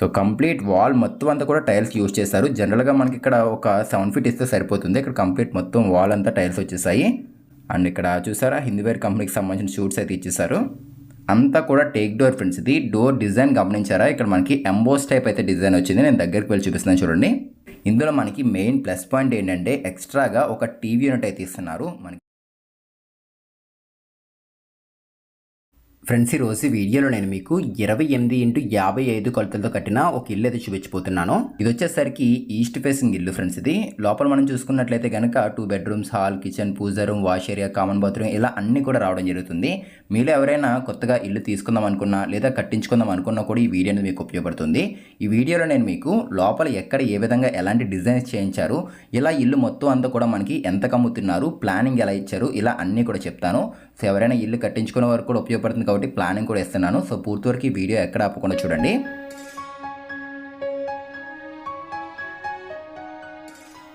So complete wall మొత్తం అంతా కూడా టైల్స్ యూజ్ చేశారు. జనరల్గా మనకి ఇక్కడ ఒక సెవెన్ ఫీట్ ఇస్తే సరిపోతుంది. ఇక్కడ కంప్లీట్ మొత్తం వాల్ అంతా టైల్స్ వచ్చేసాయి. అండ్ ఇక్కడ చూసారా హిందీవేర్ కంపెనీకి సంబంధించిన షూట్స్ అయితే ఇచ్చేసారు అంతా కూడా టేక్ డోర్ ఫ్రెండ్స్ ఇది డోర్ డిజైన్ గమనించారా? ఇక్కడ మనకి ఎంబోస్ టైప్ అయితే డిజైన్ వచ్చింది. నేను దగ్గరికి వెళ్ళి చూపిస్తున్నాను చూడండి. ఇందులో మనకి మెయిన్ ప్లస్ పాయింట్ ఏంటంటే ఎక్స్ట్రాగా ఒక టీవీ యూనిట్ అయితే ఇస్తున్నారు. మనకి ఫ్రెండ్స్ ఈరోజు వీడియోలో నేను మీకు ఇరవై ఎనిమిది ఇంటూ యాభై ఐదు కొలతలతో కట్టిన ఒక ఇల్లు అయితే చూపించిపోతున్నాను ఇది వచ్చేసరికి ఈస్ట్ ఫేసింగ్ ఇల్లు ఫ్రెండ్స్ ఇది. లోపల మనం చూసుకున్నట్లయితే కనుక two bedrooms hall kitchen puja room wash area common bathroom ఇలా అన్ని కూడా రావడం జరుగుతుంది. మీలో ఎవరైనా కొత్తగా ఇల్లు తీసుకుందాం అనుకున్నా లేదా కట్టించుకుందాం అనుకున్నా కూడా ఈ వీడియో అనేది మీకు ఉపయోగపడుతుంది. ఈ వీడియోలో నేను మీకు లోపల ఎక్కడ ఏ విధంగా ఎలాంటి డిజైన్స్ చేయించారు ఇలా ఇల్లు మొత్తం అంతా కూడా మనకి ఎంత కమ్ముతున్నారు ప్లానింగ్ ఎలా ఇచ్చారు ఇలా అన్నీ కూడా చెప్తాను. సో ఎవరైనా ఇల్లు కట్టించుకునే వరకు కూడా ఉపయోగపడుతుంది కాబట్టి ప్లానింగ్ కూడా ఇస్తున్నాను. సో పూర్తి వరకు ఈ వీడియో ఎక్కడ ఆపకుండా చూడండి.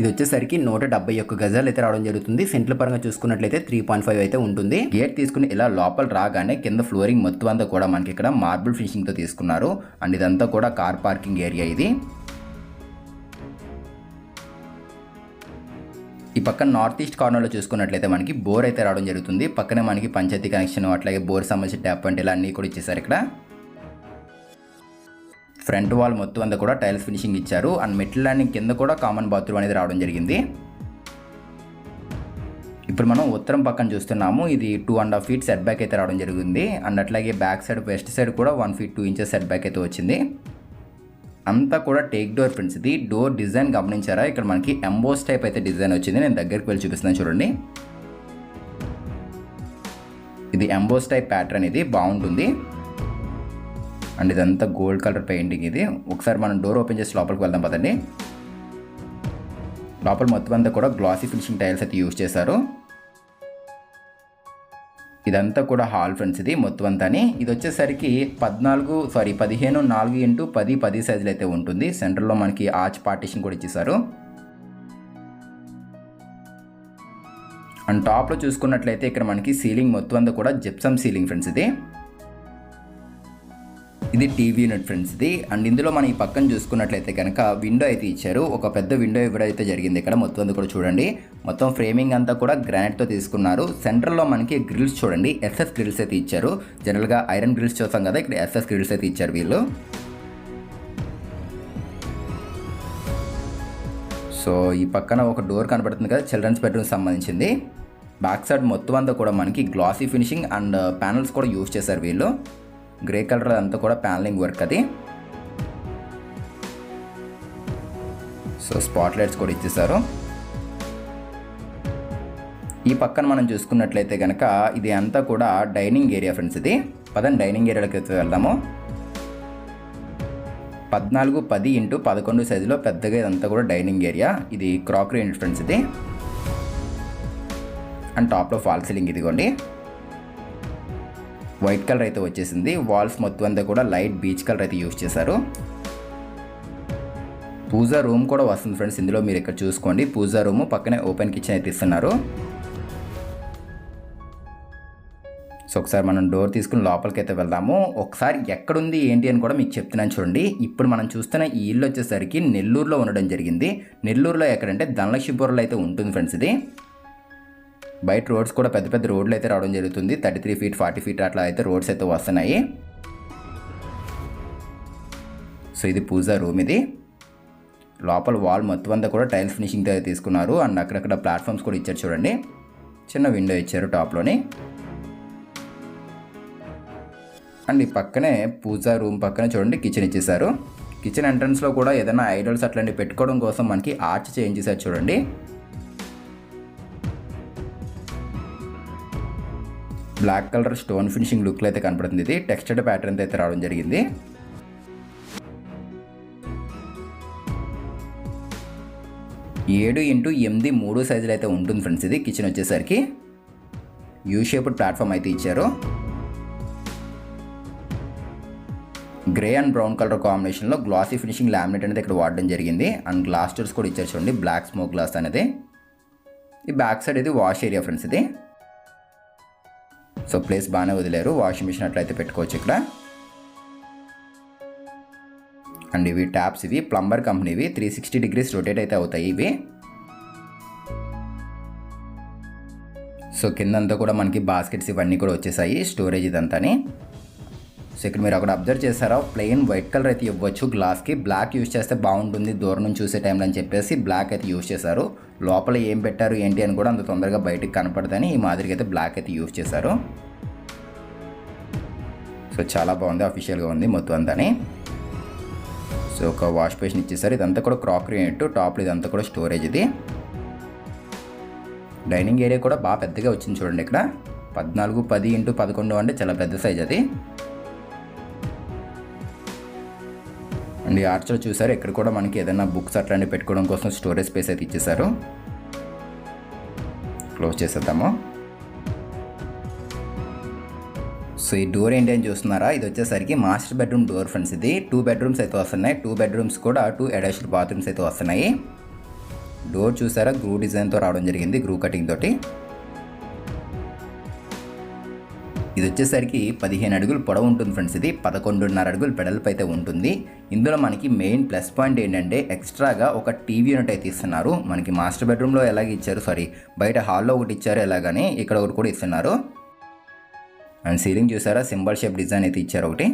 ఇది వచ్చేసరికి నూట డెబ్బై ఒక్క గజాలు అయితే రావడం జరుగుతుంది. సెంట్ల పరంగా చూసుకున్నట్లయితే త్రీ పాయింట్ ఫైవ్ అయితే ఉంటుంది. గేట్ తీసుకుని ఇలా లోపల రాగానే కింద ఫ్లోరింగ్ మొత్తం అంతా కూడా మనకి ఇక్కడ మార్బుల్ ఫినిషింగ్తో తీసుకున్నారు. అండ్ ఇదంతా కూడా కార్ పార్కింగ్ ఏరియా ఇది. ఈ పక్కన నార్త్ ఈస్ట్ కార్నర్లో చూసుకున్నట్లయితే మనకి బోర్ అయితే రావడం జరుగుతుంది. పక్కనే మనకి పంచాయతీ కనెక్షన్ అట్లాగే బోర్ సంబంధించిన ట్యాప్ అంటే ఇలా అన్నీ కూడా ఇచ్చేసారు ఇక్కడ. ఫ్రంట్ వాల్ మొత్తం అంతా కూడా టైల్స్ ఫినిషింగ్ ఇచ్చారు. అండ్ మెట్ల ల్యాండింగ్ కింద కూడా కామన్ బాత్రూమ్ అనేది రావడం జరిగింది. ఇప్పుడు మనం ఉత్తరం పక్కన చూస్తున్నాము. ఇది two and half feet set back అయితే రావడం జరిగింది అండ్ అట్లాగే బ్యాక్ సైడ్ వెస్ట్ సైడ్ కూడా one feet two inches set back అయితే వచ్చింది. అంతా కూడా టేక్ డోర్ ఫ్రెండ్స్ ఇది డోర్ డిజైన్ గమనించారా? ఇక్కడ మనకి ఎంబోస్ టైప్ అయితే డిజైన్ వచ్చింది. నేను దగ్గరికి వెళ్ళి చూపిస్తున్నాను చూడండి. ఇది ఎంబోస్ టైప్ ప్యాటర్న్ ఇది. బాగుంటుంది. అండ్ ఇదంతా గోల్డ్ కలర్ పెయింటింగ్ ఇది. ఒకసారి మనం డోర్ ఓపెన్ చేసి లోపలికి వెళ్దాం పదండి. లోపల మొత్తం అంతా కూడా గ్లాసీ ఫినిషింగ్ టైల్స్ అయితే యూజ్ చేశారు. ఇదంతా కూడా హాల్ ఫ్రెండ్స్ ఇది మొత్తం అంతాని ఇది వచ్చేసరికి పద్నాలుగు సారీ పదిహేను నాలుగు ఇంటూ పది పది సైజులు అయితే ఉంటుంది. సెంటర్లో మనకి ఆర్చ్ పార్టీషన్ కూడా ఇచ్చేసారు అండ్ టాప్లో చూసుకున్నట్లయితే ఇక్కడ మనకి సీలింగ్ మొత్తం అంతా కూడా జిప్సమ్ సీలింగ్ ఫ్రెండ్స్ ఇది. ఇది టీవీ యూనిట్ ఫ్రెండ్స్ ఇది. అండ్ ఇందులో మనం ఈ పక్కన చూసుకున్నట్లయితే కనుక విండో అయితే ఇచ్చారు. ఒక పెద్ద విండో ఇవ్వడం అయితే జరిగింది ఇక్కడ. మొత్తం అంతా కూడా చూడండి. మొత్తం ఫ్రేమింగ్ అంతా కూడా గ్రానైట్తో తీసుకున్నారు. సెంటర్లో మనకి గ్రిల్స్ చూడండి. ఎస్ఎస్ గ్రిల్స్ అయితే ఇచ్చారు. జనరల్గా ఐరన్ గ్రిల్స్ చూస్తాం కదా. ఇక్కడ ఎస్ఎస్ గ్రిల్స్ అయితే ఇచ్చారు వీళ్ళు. సో ఈ పక్కన ఒక డోర్ కనబడుతుంది కదా. చిల్డ్రన్స్ బెడ్రూమ్ సంబంధించింది. బ్యాక్ సైడ్ మొత్తం అంతా కూడా మనకి glassy finishing and uh, panels కూడా యూస్ చేశారు వీళ్ళు. గ్రే కలర్ అంతా కూడా ప్యానలింగ్ వర్క్ అది. సో స్పాట్ లైట్స్ కూడా ఇచ్చేసారు. ఈ పక్కన మనం చూసుకున్నట్లయితే కనుక ఇది అంతా కూడా డైనింగ్ ఏరియా ఫ్రెండ్స్ ఇది. పదండి డైనింగ్ ఏరియాలోకి అయితే వెళ్దాము. పద్నాలుగు పది ఇంటూ పదకొండు సైజులో పెద్దగా ఇదంతా కూడా డైనింగ్ ఏరియా. ఇది క్రాకరీ యూనిట్ ఫ్రెండ్స్ ఇది. అండ్ టాప్లో ఫాల్ సీలింగ్ ఇదిగోండి. వైట్ కలర్ అయితే వచ్చేసింది. వాల్స్ మొత్తం అంతా కూడా లైట్ బీచ్ కలర్ అయితే యూజ్ చేశారు. పూజా రూమ్ కూడా వస్తుంది ఫ్రెండ్స్. ఇందులో మీరు ఇక్కడ చూసుకోండి. పూజా రూమ్ పక్కనే ఓపెన్ కిచెన్ అయితే ఇస్తున్నారు. సో ఒకసారి మనం డోర్ తీసుకుని లోపలికి అయితే వెళ్దాము. ఒకసారి ఎక్కడుంది ఏంటి అని కూడా మీకు చెప్తున్నాను చూడండి. ఇప్పుడు మనం చూస్తున్న ఈ ఇల్లు వచ్చేసరికి నెల్లూరులో ఉండడం జరిగింది. నెల్లూరులో ఎక్కడంటే ధనలక్ష్మీపురంలో అయితే ఉంటుంది ఫ్రెండ్స్ ఇది. బయట రోడ్స్ కూడా పెద్ద పెద్ద రోడ్లు అయితే రావడం జరుగుతుంది. Thirty three feet forty feet అట్లా అయితే రోడ్స్ అయితే వస్తున్నాయి. సో ఇది పూజా రూమ్ ఇది. లోపల వాల్ మొత్తం అంతా కూడా టైల్స్ ఫినిషింగ్ అయితే తీసుకున్నారు. అండ్ అక్కడక్కడ ప్లాట్ఫామ్స్ కూడా ఇచ్చారు చూడండి. చిన్న విండో ఇచ్చారు టాప్లోని అండ్ ఈ పక్కనే పూజా రూమ్ పక్కనే చూడండి కిచెన్ ఇచ్చేసారు కిచెన్ ఎంట్రన్స్లో కూడా ఏదైనా ఐడల్స్ అట్లాంటివి పెట్టుకోవడం కోసం మనకి ఆర్చ్ చేంజ్ చేశారు చూడండి. బ్లాక్ కలర్ స్టోన్ ఫినిషింగ్ లుక్లో అయితే కనపడుతుంది. ఇది టెక్స్చర్డ్ ప్యాటర్న్ అయితే రావడం జరిగింది. ఏడు ఇంటూ ఎనిమిది మూడు సైజులు అయితే ఉంటుంది ఫ్రెండ్స్ ఇది. కిచెన్ వచ్చేసరికి యూ షేప్డ్ ప్లాట్ఫామ్ అయితే ఇచ్చారు. గ్రే అండ్ బ్రౌన్ కలర్ కాంబినేషన్లో గ్లాసీ ఫినిషింగ్ లామినేట్ అనేది ఇక్కడ వాడడం జరిగింది. అండ్ గ్లాస్ డోర్స్ కూడా ఇచ్చారు చూడండి బ్లాక్ స్మోక్ గ్లాస్ అనేది. ఈ బ్యాక్ సైడ్ ఇది వాష్ ఏరియా ఫ్రెండ్స్ ఇది. సో ప్లేస్ బాగానే వదిలేరు. వాషింగ్ మిషన్ అట్లయితే పెట్టుకోవచ్చు ఇక్కడ. అండ్ ఇవి ట్యాప్స్ ఇవి. ప్లంబర్ కంపెనీవి. త్రీ సిక్స్టీ డిగ్రీస్ రొటేట్ అయితే అవుతాయి ఇవి. సో కిందంతా కూడా మనకి బాస్కెట్స్ ఇవన్నీ కూడా వచ్చేసాయి. స్టోరేజ్ ఇదంతాని. సో ఇక్కడ మీరు అక్కడ అబ్జర్వ్ చేశారా? ప్లెయిన్ వైట్ కలర్ అయితే ఇవ్వచ్చు. గ్లాస్కి బ్లాక్ యూస్ చేస్తే బాగుంటుంది. దూరం నుంచి చూసే టైంలో అని చెప్పేసి బ్లాక్ అయితే యూస్ చేశారు. లోపల ఏం పెట్టారు ఏంటి అని కూడా అంత తొందరగా బయటకు కనపడదని ఈ మాదిరిగా అయితే బ్లాక్ అయితే యూస్ చేశారు. సో చాలా బాగుంది. అఫీషియల్గా ఉంది మొత్తం అంతాని. సో ఒక వాష్ బేసిన్ ఇచ్చేసారు. ఇదంతా కూడా క్రాకరీ యూనిట్. టాప్లో ఇదంతా కూడా స్టోరేజ్ ఇది. డైనింగ్ ఏరియా కూడా బాగా పెద్దగా వచ్చింది చూడండి ఇక్కడ. పద్నాలుగు పది ఇంటూ పదకొండు అంటే చాలా పెద్ద సైజ్ అది. అండ్ ఈ ఆర్చ్లో చూసారు ఇక్కడ కూడా మనకి ఏదైనా బుక్స్ అట్లాంటివి పెట్టుకోవడం కోసం స్టోరేజ్ స్పేస్ అయితే ఇచ్చేసారు క్లోజ్ చేసేద్దాము. సో ఈ డోర్ ఏంటి అని చూస్తున్నారా? ఇది వచ్చేసరికి మాస్టర్ బెడ్రూమ్ డోర్ ఫ్రెండ్స్ ఇది. టూ బెడ్రూమ్స్ అయితే వస్తున్నాయి. టూ బెడ్రూమ్స్ కూడా టూ అటాచ్డ్ బాత్రూమ్స్ అయితే వస్తున్నాయి. డోర్ చూసారా? గ్రూ డిజైన్తో రావడం జరిగింది గ్రూ కటింగ్ తోటి. ఇది వచ్చేసరికి పదిహేను అడుగులు పొడవు ఉంటుంది ఫ్రెండ్స్ ఇది. పదకొండున్నర అడుగులు పెడల్పు అయితే ఉంటుంది. ఇందులో మనకి మెయిన్ ప్లస్ పాయింట్ ఏంటంటే ఎక్స్ట్రాగా ఒక టీవీ యూనిట్ అయితే ఇస్తున్నారు. మనకి మాస్టర్ బెడ్రూమ్లో ఎలాగ ఇచ్చారు? సారీ బయట హాల్లో ఒకటి ఇచ్చారు ఎలాగని ఇక్కడ ఒకటి కూడా ఇస్తున్నారు. అండ్ సీలింగ్ చూసారా? సింబల్ షేప్ డిజైన్ అయితే ఇచ్చారు ఒకటి.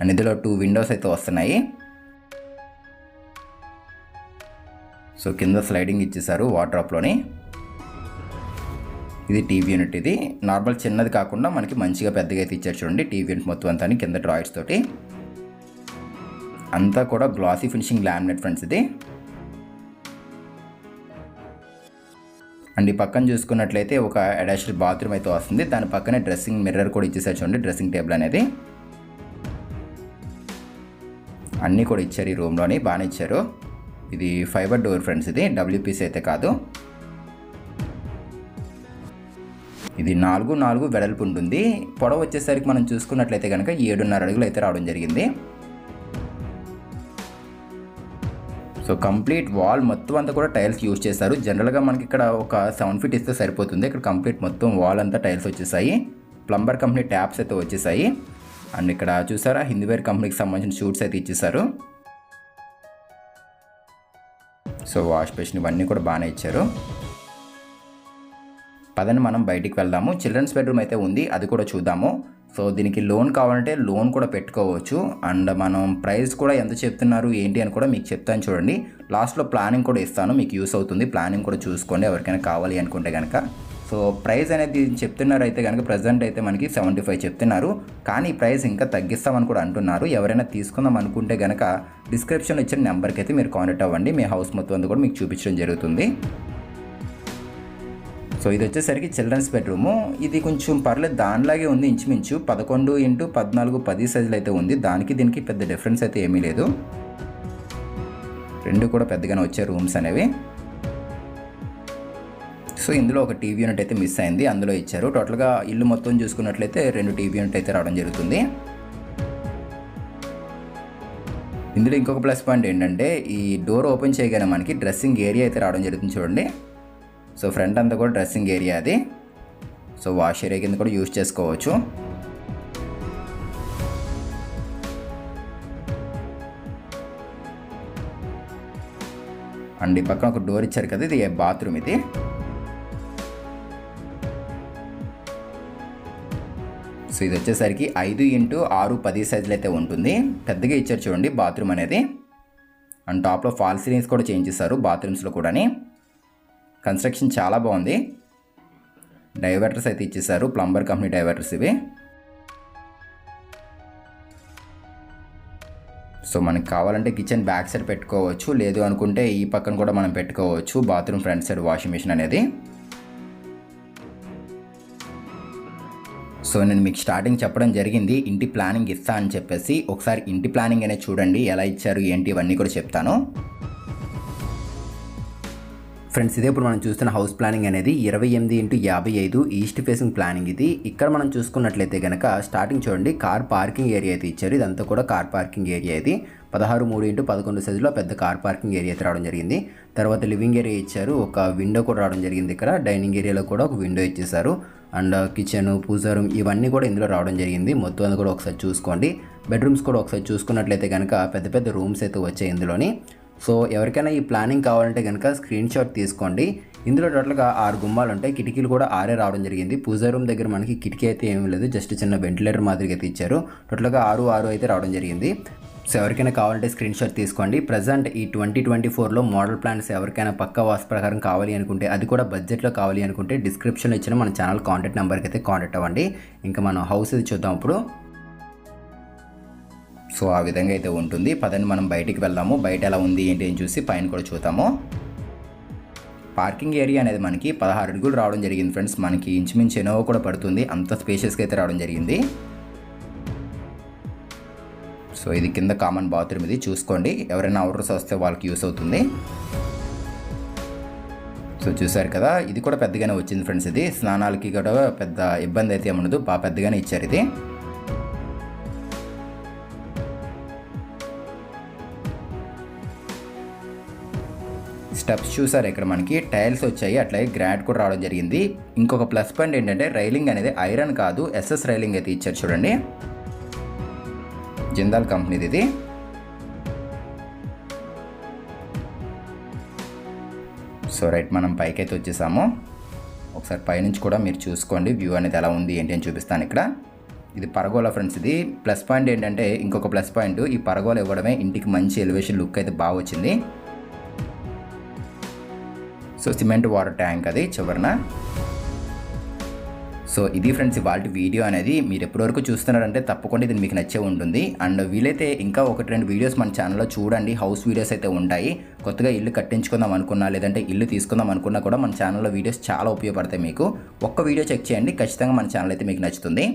అండ్ ఇందులో టూ విండోస్ అయితే వస్తున్నాయి. సో కింద స్లైడింగ్ ఇచ్చేసారు వాటర్ అప్లోని ఇది టీవీ యూనిట్. ఇది నార్మల్ చిన్నది కాకుండా మనకి మంచిగా పెద్దగా అయితే ఇచ్చారు చూడండి. టీవీ యూనిట్ మొత్తం అంతా కింద డ్రాయిడ్స్ తోటి. అంతా కూడా గ్లాసీ ఫినిషింగ్ లామినేట్ ఫ్రెండ్స్ ఇది. అండ్ ఈ పక్కన చూసుకున్నట్లయితే ఒక అటాచ్డ్ బాత్రూమ్ అయితే వస్తుంది. దాని పక్కనే డ్రెస్సింగ్ మిర్రర్ కూడా ఇచ్చేసారు చూడండి డ్రెస్సింగ్ టేబుల్ అనేది. అన్నీ కూడా ఇచ్చారు ఈ రూమ్లోని బాగానే ఇచ్చారు. ఇది ఫైబర్ డోర్ ఫ్రెండ్స్ ఇది. డబ్ల్యూపీసీ అయితే కాదు. ఇది నాలుగు నాలుగు వెడల్పు ఉంటుంది. పొడవు వచ్చేసరికి మనం చూసుకున్నట్లయితే కనుక ఏడున్నర అడుగులు అయితే రావడం జరిగింది. సో కంప్లీట్ వాల్ మొత్తం అంతా కూడా టైల్స్ యూజ్ చేశారు. జనరల్గా మనకి ఇక్కడ ఒక సెవెన్ ఫీట్ ఇస్తే సరిపోతుంది. ఇక్కడ కంప్లీట్ మొత్తం వాల్ అంతా టైల్స్ వచ్చేసాయి. ప్లంబర్ కంపెనీ ట్యాప్స్ అయితే వచ్చేసాయి. అండ్ ఇక్కడ చూసారా హిందీవేర్ కంపెనీకి సంబంధించిన షూట్స్ అయితే ఇచ్చేసారు సో వాష్ బేసిన్ ఇవన్నీ కూడా బాగానే ఇచ్చారు. పదని మనం బయటికి వెళ్దాము. చిల్డ్రన్స్ బెడ్రూమ్ అయితే ఉంది అది కూడా చూద్దాము. సో దీనికి లోన్ కావాలంటే లోన్ కూడా పెట్టుకోవచ్చు. అండ్ మనం ప్రైస్ కూడా ఎంత చెప్తున్నారు ఏంటి అని కూడా మీకు చెప్తాను చూడండి. లాస్ట్లో ప్లానింగ్ కూడా ఇస్తాను మీకు యూస్ అవుతుంది. ప్లానింగ్ కూడా చూసుకోండి ఎవరికైనా కావాలి అనుకుంటే కనుక సో ప్రైస్ అనేది చెప్తున్నారు అయితే కనుక ప్రజెంట్ అయితే మనకి సెవెంటీ ఫైవ్ చెప్తున్నారు. కానీ ప్రైస్ ఇంకా తగ్గిస్తామని కూడా అంటున్నారు. ఎవరైనా తీసుకుందాం అనుకుంటే కనుక డిస్క్రిప్షన్లో ఇచ్చిన నెంబర్కి అయితే మీరు కాంటాక్ట్ అవ్వండి. మీ హౌస్ మొత్తం అంతా కూడా మీకు చూపించడం జరుగుతుంది. సో ఇది వచ్చేసరికి చిల్డ్రన్స్ బెడ్రూము ఇది కొంచెం పర్లేదు దానిలాగే ఉంది ఇంచుమించు. పదకొండు ఇంటూ పద్నాలుగు పది సైజులు అయితే ఉంది. దానికి దీనికి పెద్ద డిఫరెన్స్ అయితే ఏమీ లేదు. రెండు కూడా పెద్దగానే వచ్చే రూమ్స్ అనేవి. సో ఇందులో ఒక టీవీ యూనిట్ అయితే మిస్ అయింది. అందులో ఇచ్చారు. టోటల్గా ఇల్లు మొత్తం చూసుకున్నట్లయితే రెండు టీవీ యూనిట్ అయితే రావడం జరుగుతుంది. ఇందులో ఇంకొక ప్లస్ పాయింట్ ఏంటంటే ఈ డోర్ ఓపెన్ చేయగానే మనకి డ్రెస్సింగ్ ఏరియా అయితే రావడం జరుగుతుంది చూడండి. సో ఫ్రంట్ అంతా కూడా డ్రెస్సింగ్ ఏరియా అది. సో వాష్ ఏరియా కింద కూడా యూజ్ చేసుకోవచ్చు. అండ్ ఈ పక్కన ఒక డోర్ ఇచ్చారు కదా ఇది బాత్రూమ్ ఇది? సో ఇది వచ్చేసరికి ఐదు ఇంటూ ఆరు పది సైజులు అయితే ఉంటుంది. పెద్దగా ఇచ్చారు చూడండి బాత్రూమ్ అనేది. అండ్ టాప్లో ఫాల్ సీలింగ్స్ కూడా చేంజ్ చేశారు బాత్రూమ్స్లో కూడాని. కన్స్ట్రక్షన్ చాలా బాగుంది. డైవర్టర్స్ అయితే ఇచ్చేసారు. ప్లంబర్ కంపెనీ డైవర్టర్స్ ఇవి. సో మనకి కావాలంటే కిచెన్ బ్యాక్ సైడ్ పెట్టుకోవచ్చు. లేదు అనుకుంటే ఈ పక్కన కూడా మనం పెట్టుకోవచ్చు. Bathroom front side washing machine అనేది. సో నేను మీకు స్టార్టింగ్ చెప్పడం జరిగింది. ఇంటి ప్లానింగ్ ఇస్తా అని చెప్పేసి ఒకసారి ఇంటి ప్లానింగ్ అనేది చూడండి. ఎలా ఇచ్చారు ఏంటి ఇవన్నీ కూడా చెప్తాను. ఫ్రెండ్స్ ఇదే ఇప్పుడు మనం చూస్తున్న హౌస్ ప్లానింగ్ అనేది ఇరవై ఎనిమిది ఇంటూ యాభై ఐదు ఈస్ట్ ఫేసింగ్ ప్లానింగ్ ఇది. ఇక్కడ మనం చూసుకున్నట్లయితే కనుక స్టార్టింగ్ చూడండి కార్ పార్కింగ్ ఏరియా అయితే ఇచ్చారు. ఇదంతా కూడా కార్ పార్కింగ్ ఏరియా ఇది. పదహారు మూడు ఇంటూ పదకొండు సైజులో పెద్ద కార్ పార్కింగ్ ఏరియా అయితే రావడం జరిగింది. తర్వాత లివింగ్ ఏరియా ఇచ్చారు. ఒక విండో కూడా రావడం జరిగింది ఇక్కడ. డైనింగ్ ఏరియాలో కూడా ఒక విండో ఇచ్చేసారు అండ్ కిచెన్ పూజా రూమ్ ఇవన్నీ కూడా ఇందులో రావడం జరిగింది. మొత్తం అది కూడా ఒకసారి చూసుకోండి. బెడ్రూమ్స్ కూడా ఒకసారి చూసుకున్నట్లయితే కనుక పెద్ద పెద్ద రూమ్స్ అయితే వచ్చాయి ఇందులోని. సో ఎవరికైనా ఈ ప్లానింగ్ కావాలంటే కనుక స్క్రీన్ షాట్ తీసుకోండి. ఇందులో టోటల్గా ఆరు గుమ్మాలు ఉంటాయి. కిటికీలు కూడా ఆరే రావడం జరిగింది. పూజా రూమ్ దగ్గర మనకి కిటికీ అయితే ఏమీ లేదు. జస్ట్ చిన్న వెంటిలేటర్ మాదిరిగా అయితే ఇచ్చారు. టోటల్గా ఆరు ఆరు అయితే రావడం జరిగింది. సో ఎవరికైనా కావాలంటే స్క్రీన్ షాట్ తీసుకోండి. ప్రజెంట్ ఈ ట్వంటీ ట్వంటీ ఫోర్లో మోడల్ ప్లాన్స్ ఎవరికైనా పక్క వాస్ ప్రకారం కావాలి అనుకుంటే అది కూడా బడ్జెట్లో కావాలి అనుకుంటే డిస్క్రిప్షన్లో ఇచ్చిన మన ఛానల్ కాంటాక్ట్ నెంబర్కి అయితే కాంటాక్ట్ అవ్వండి. ఇంకా మనం హౌస్ ఇది చూద్దాం ఇప్పుడు. సో ఆ విధంగా అయితే ఉంటుంది. పదండి మనం బయటికి వెళ్దాము. బయట ఎలా ఉంది ఏంటి అని చూసి పైన కూడా చూద్దాము. పార్కింగ్ ఏరియా అనేది మనకి పదహారు అడుగులు రావడం జరిగింది ఫ్రెండ్స్. మనకి ఇంచుమించు ఎనోవో కూడా పడుతుంది. అంత స్పేషియస్గా అయితే రావడం జరిగింది. సో ఇది కింద కామన్ బాత్రూమ్ ఇది. చూసుకోండి. ఎవరైనా ఆర్డర్స్ వస్తే వాళ్ళకి యూస్ అవుతుంది. సో చూసారు కదా ఇది కూడా పెద్దగానే వచ్చింది ఫ్రెండ్స్ ఇది. స్నానాలకి కూడా పెద్ద ఇబ్బంది అయితే ఉండదు. బాగా పెద్దగానే ఇచ్చారు ఇది. స్టెప్స్ చూసారు ఇక్కడ మనకి. టైల్స్ వచ్చాయి అట్లాగే గ్రాడ్ కూడా రావడం జరిగింది. ఇంకొక ప్లస్ పాయింట్ ఏంటంటే రైలింగ్ అనేది ఐరన్ కాదు ఎస్ఎస్ రైలింగ్ అయితే ఇచ్చారు చూడండి. జిందాల్ కంపెనీది ఇది. సో రైట్ మనం పైకైతే వచ్చేసాము. ఒకసారి పైనుంచి కూడా మీరు చూసుకోండి వ్యూ అనేది ఎలా ఉంది ఏంటి అని చూపిస్తాను ఇక్కడ. ఇది పరగోల ఫ్రెండ్స్ ఇది ప్లస్ పాయింట్ ఏంటంటే ఇంకొక ప్లస్ పాయింట్ ఈ పరగోల ఇవ్వడమే ఇంటికి మంచి ఎలివేషన్ లుక్ అయితే బాగా వచ్చింది. సో సిమెంట్ వాటర్ ట్యాంక్ అది చివరన. సో ఇది ఫ్రెండ్స్ ఇవాళ వీడియో అనేది మీరు ఎప్పటివరకు చూస్తున్నారంటే తప్పకుండా ఇది మీకు నచ్చే ఉంటుంది. అండ్ వీలైతే ఇంకా ఒకటి రెండు వీడియోస్ మన ఛానల్లో చూడండి. హౌస్ వీడియోస్ అయితే ఉంటాయి. కొత్తగా ఇల్లు కట్టించుకుందాం అనుకున్నా లేదంటే ఇల్లు తీసుకుందాం అనుకున్నా కూడా మన ఛానల్లో వీడియోస్ చాలా ఉపయోగపడతాయి మీకు. ఒక్క వీడియో చెక్ చేయండి. ఖచ్చితంగా మన ఛానల్ అయితే మీకు నచ్చుతుంది.